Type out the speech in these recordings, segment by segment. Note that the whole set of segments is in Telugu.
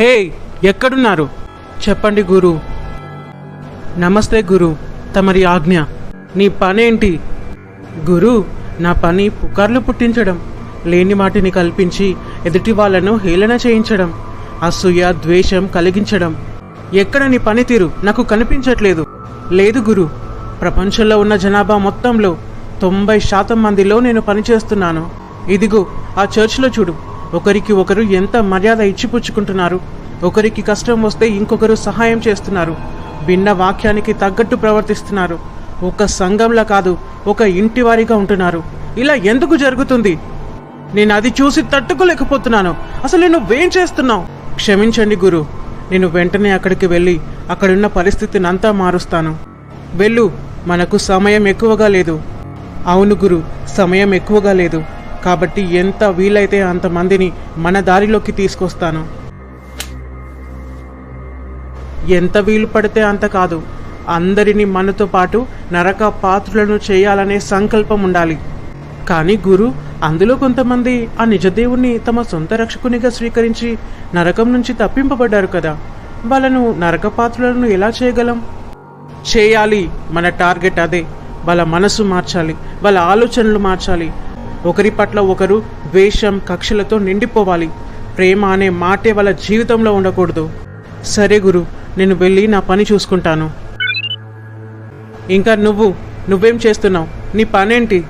హే ఎక్కడున్నారు? చెప్పండి గురు. నమస్తే గురు తమరి ఆజ్ఞ. నీ పనేంటి? గురు నా పని పుకార్లు పుట్టించడం లేని వాటిని కల్పించి ఎదుటి వాళ్ళను హేళన చేయించడం అసూయ ద్వేషం కలిగించడం. ఎక్కడ నీ పనితీరు? నాకు కనిపించట్లేదు. లేదు గురు ప్రపంచంలో ఉన్న జనాభా మొత్తంలో తొంభై శాతం మందిలో నేను పనిచేస్తున్నాను. ఇదిగో ఆ చర్చ్లో చూడు. ఒకరికి ఒకరు ఎంత మర్యాద ఇచ్చిపుచ్చుకుంటున్నారు? ఒకరికి కష్టం వస్తే ఇంకొకరు సహాయం చేస్తున్నారు. భిన్న వాక్యానికి తగ్గట్టు ప్రవర్తిస్తున్నారు. ఒక సంఘంలా కాదు ఒక ఇంటి వారిగా ఉంటున్నారు. ఇలా ఎందుకు జరుగుతుంది? నేను అది చూసి తట్టుకోలేకపోతున్నాను. అసలు నువ్వేం చేస్తున్నావు? క్షమించండి గురు. నేను వెంటనే అక్కడికి వెళ్ళి అక్కడున్న పరిస్థితిని అంతా మారుస్తాను. వెళ్ళు మనకు సమయం ఎక్కువగా లేదు. అవును గురు సమయం ఎక్కువగా లేదు. కాబట్టి ఎంత వీలైతే అంతమందిని మన దారిలోకి తీసుకొస్తాను. ఎంత వీలు పడితే అంత కాదు అందరినీ మనతో పాటు నరక పాత్రులను చేయాలనే సంకల్పం ఉండాలి. కానీ గురు అందులో కొంతమంది ఆ నిజదేవుణ్ణి తమ సొంత రక్షకునిగా స్వీకరించి నరకం నుంచి తప్పింపబడ్డారు కదా వాళ్ళను నరక పాత్రులను ఎలా చేయగలం? చేయాలి మన టార్గెట్ అదే వాళ్ళ మనసు మార్చాలి వాళ్ళ ఆలోచనలు మార్చాలి ఒకరి పట్ల ఒకరు ద్వేషం కక్షలతో నిండిపోవాలి. ప్రేమ అనే మాటే వాళ్ళ జీవితంలో ఉండకూడదు. సరే గురు నేను వెళ్ళి నా పని చూసుకుంటాను. ఇంకా నువ్వు నువ్వేం చేస్తున్నావు? నీ పనేంటి?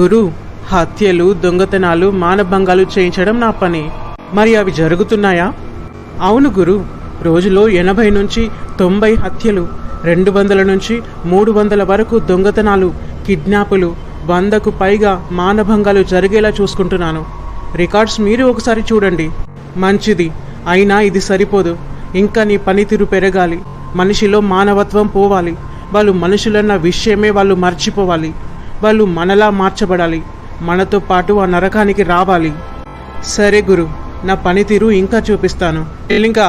గురు హత్యలు దొంగతనాలు మానభంగాలు చేయించడం నా పని. మరి అవి జరుగుతున్నాయా? అవును గురు రోజులో ఎనభై నుంచి తొంభై హత్యలు రెండు వందల నుంచి మూడు వందల వరకు దొంగతనాలు కిడ్నాపులు వందకు పైగా మానభంగాలు జరిగేలా చూసుకుంటున్నాను. రికార్డ్స్ మీరు ఒకసారి చూడండి. మంచిది. అయినా ఇది సరిపోదు. ఇంకా నీ పనితీరు పెరగాలి. మనిషిలో మానవత్వం పోవాలి. వాళ్ళు మనుషులన్న విషయమే వాళ్ళు మర్చిపోవాలి. వాళ్ళు మనలా మార్చబడాలి. మనతో పాటు ఆ నరకానికి రావాలి. సరే గురు నా పనితీరు ఇంకా చూపిస్తాను. ఇంకా